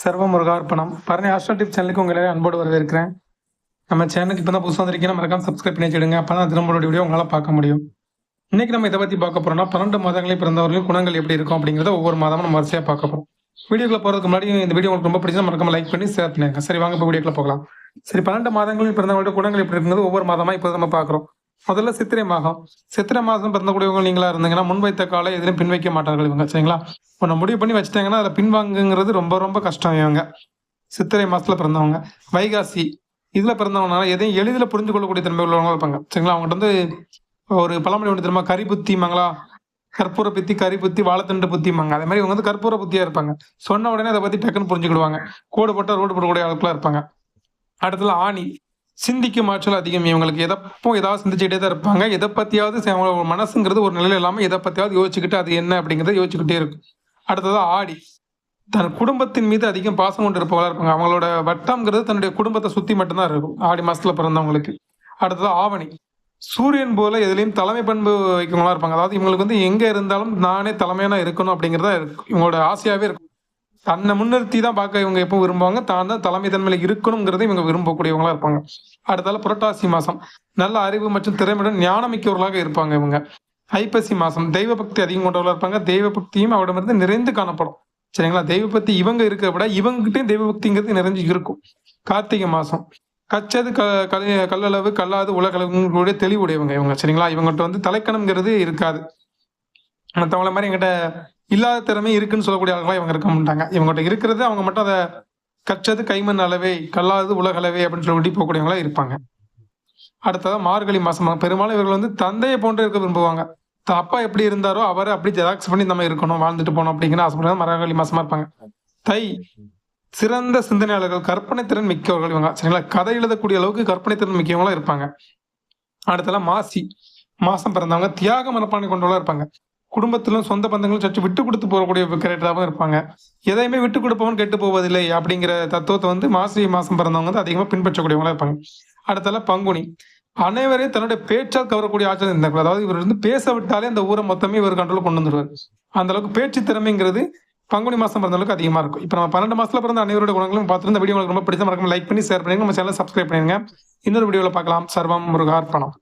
சர்வ முருகார்ப்பணம் பரணி ஆஸ்ட்ரா டிப் சேனலுக்கு உங்களை அன்போடு வரவேற்கிறேன். நம்ம சேனலுக்கு இப்போ தான் புதுசாக வந்திருக்கீங்கன்னா மறக்காம சப்ஸ்கிரைப் பண்ணி வச்சுடுங்க. அப்போ தான் தினம்போட வீடியோ உங்களால் பார்க்க முடியும். இன்னைக்கு நம்ம இதை பற்றி பார்க்க போகிறோம்னா பன்னெண்டு மாதங்களில் பிறந்தவர்கள் குணங்கள் எப்படி இருக்கும் அப்படிங்கிறத ஒவ்வொரு மாதமும் நம்ம வரிசையாக பார்க்க போகிறோம் வீடியோக்குள்ள போகிறதுக்கு முன்னாடி இந்த வீடியோ உங்களுக்கு ரொம்ப பிடிச்சா மறக்காம லைக் பண்ணி ஷேர் பண்ணிருங்க சரி வாங்க இப்போ வீடியோக்குள்ள போகலாம். சரி பன்னெண்டு மாதங்களில் பிறந்தவங்களோட குணங்கள் எப்படி இருக்குங்கிறது ஒவ்வொரு மாதமாக இப்போ நம்ம பார்க்குறோம். முதல்ல சித்திரை மாதம். சித்திரை மாதம் பிறந்தக்கூடியவங்க நீங்களா இருந்தீங்கன்னா முன்வைத்த காலை எதிலும் பின் வைக்க மாட்டார்கள் இவங்க சரிங்களா? ஒன்று முடிவு பண்ணி வச்சுட்டாங்கன்னா அதில் பின்வாங்குங்கிறது ரொம்ப ரொம்ப கஷ்டம் இவங்க. சித்திரை மாதத்தில் பிறந்தவங்க. வைகாசி இதில் பிறந்தவங்கனால எதையும் எளிதில் புரிஞ்சு கொள்ளக்கூடிய தன்மை உள்ளவங்க இருப்பாங்க சரிங்களா? அவங்ககிட்ட வந்து ஒரு பழமொழி ஒன்று தெரியுமா? கரி புத்திமாங்களா கற்பூர புத்தி கரி புத்தி வாழைத்தண்டு புத்திமாங்க அதே மாதிரி இவங்க வந்து கற்பூர புத்தியாக இருப்பாங்க. சொன்ன உடனே அதை பற்றி டக்குன்னு புரிஞ்சுக்கிடுவாங்க. கோடு போட்டால் ரோடு போடக்கூடிய ஆட்களா இருப்பாங்க. அடுத்தது ஆணி. சிந்திக்கும் ஆற்றல் அதிகம். இவங்களுக்கு எதப்போ ஏதாவது சிந்திச்சுக்கிட்டே தான் இருப்பாங்க. எதை பற்றியாவது அவங்களோட மனசுங்கிறது ஒரு நிலையில் இல்லாமல் எதை பற்றியாவது யோசிச்சுக்கிட்டு அது என்ன அப்படிங்கிறத யோசிச்சுக்கிட்டே இருக்கும். அடுத்தது ஆடி. தன் குடும்பத்தின் மீது அதிகம் பாசம் கொண்டு இருப்பவங்களா இருப்பாங்க. அவங்களோட வட்டம்ங்கிறது தன்னுடைய குடும்பத்தை சுற்றி மட்டும்தான் இருக்கும். ஆடி மாதத்தில் பிறந்தவங்களுக்கு. அடுத்தது ஆவணி. சூரியன் போல எதுலேயும் தலைமை பண்பு வைக்கிறவங்களா இருப்பாங்க. அதாவது இவங்களுக்கு வந்து எங்கே இருந்தாலும் நானே தலைமையான இருக்கணும் அப்படிங்கிறதா இருக்கும் இவங்களோட ஆசையாகவே இருக்கும். தன்னை முன்னிறுத்தி தான் பார்க்க இவங்க எப்போ விரும்புவாங்க. தான் தான் தலைமை தன்மையில் இருக்கணுங்கிறத இவங்க விரும்பக்கூடியவங்களா இருப்பாங்க. அடுத்தால புரட்டாசி மாசம். நல்ல அறிவு மற்றும் திறமையுடன் ஞானமிக்கவர்களாக இருப்பாங்க இவங்க. ஐப்பசி மாசம். தெய்வ பக்தி அதிகம் கொண்டவர்களாக இருப்பாங்க. தெய்வ பக்தியும் அவரிடமிருந்து நிறைந்து காணப்படும். சரிங்களா? தெய்வ பக்தி இவங்க இருக்கிற விட இவங்ககிட்டயும் தெய்வ பக்திங்கிறது நிறைஞ்சு இருக்கும். கார்த்திகை மாசம். கச்சது க கல் கல்லளவு கல்லாது உலகளவுங்களுடைய தெளிவுடையவங்க இவங்க. சரிங்களா? இவங்ககிட்ட வந்து தலைக்கணம்ங்கிறது இருக்காது. மற்றவங்கள மாதிரி எங்கிட்ட இல்லாத திறமை இருக்குன்னு சொல்லக்கூடிய ஆளுங்களா இவங்க இருக்க மாட்டாங்க. இவங்ககிட்ட இருக்கிறது அவங்க மட்டும் அதை கற்றது கைமண் அளவே கல்லாதது உலகளவே அப்படின்னு சொல்லி போகக்கூடியவங்களா இருப்பாங்க. அடுத்ததா மார்கழி மாசம். பெரும்பாலும் இவர்கள் வந்து தந்தையை போன்று இருக்க விரும்புவாங்க. அப்பா எப்படி இருந்தாரோ அவரை அப்படி ஜெராக்ஸ் பண்ணி நம்ம இருக்கணும் வாழ்ந்துட்டு போகணும் அப்படிங்கிற ஆசைப்படுறது மார்கழி மாசமா இருப்பாங்க. தை சிறந்த சிந்தனையாளர்கள் கற்பனை திறன் மிக்கவர்கள் இவங்க. சரிங்களா? கதை எழுதக்கூடிய அளவுக்கு கற்பனை திறன் மிக்கவங்களா இருப்பாங்க. அடுத்தல மாசி. மாசம் பிறந்தவங்க தியாக மனப்பான்மை கொண்டவங்களா இருப்பாங்க. குடும்பத்திலும் சொந்த பந்தங்களும் சற்று விட்டு கொடுத்து போகக்கூடிய கேரக்டராகவும் இருப்பாங்க. எதையுமே விட்டு கொடுப்பவன் கெட்டு போவதில்லை அப்படிங்கிற தத்துவத்தை வந்து மாசி மாசம் பிறந்தவங்க வந்து அதிகமாக பின்பற்றக்கூடியவங்களா இருப்பாங்க. அடுத்தால பங்குனி. அனைவரையும் தன்னுடைய பேச்சால் கவரக்கூடிய ஆற்றல் இருந்தார்கள் அதாவது இவர் வந்து பேச விட்டாலே அந்த ஊரை மொத்தமே இவர் கண்ட்ரோல் கொண்டு வந்துடுவார் அந்த அளவுக்கு பேச்சு திறமைங்கிறது பங்குனி மாசம் பிறந்த அளவுக்கு அதிகமாக இருக்கும். இப்போ நம்ம பன்னெண்டு மாசத்துல பிறந்த அனைவருடைய குணங்களும் பார்த்துட்டு இந்த வீடியோ உங்களுக்கு ரொம்ப பிடிச்ச மறக்காம லைக் பண்ணி ஷேர் பண்ணி நம்ம சேனல் சப்ஸ்கிரைப் பண்ணுங்க இன்னொரு வீடியோவில் பார்க்கலாம். சர்வம் முருகார்ப்பணம்.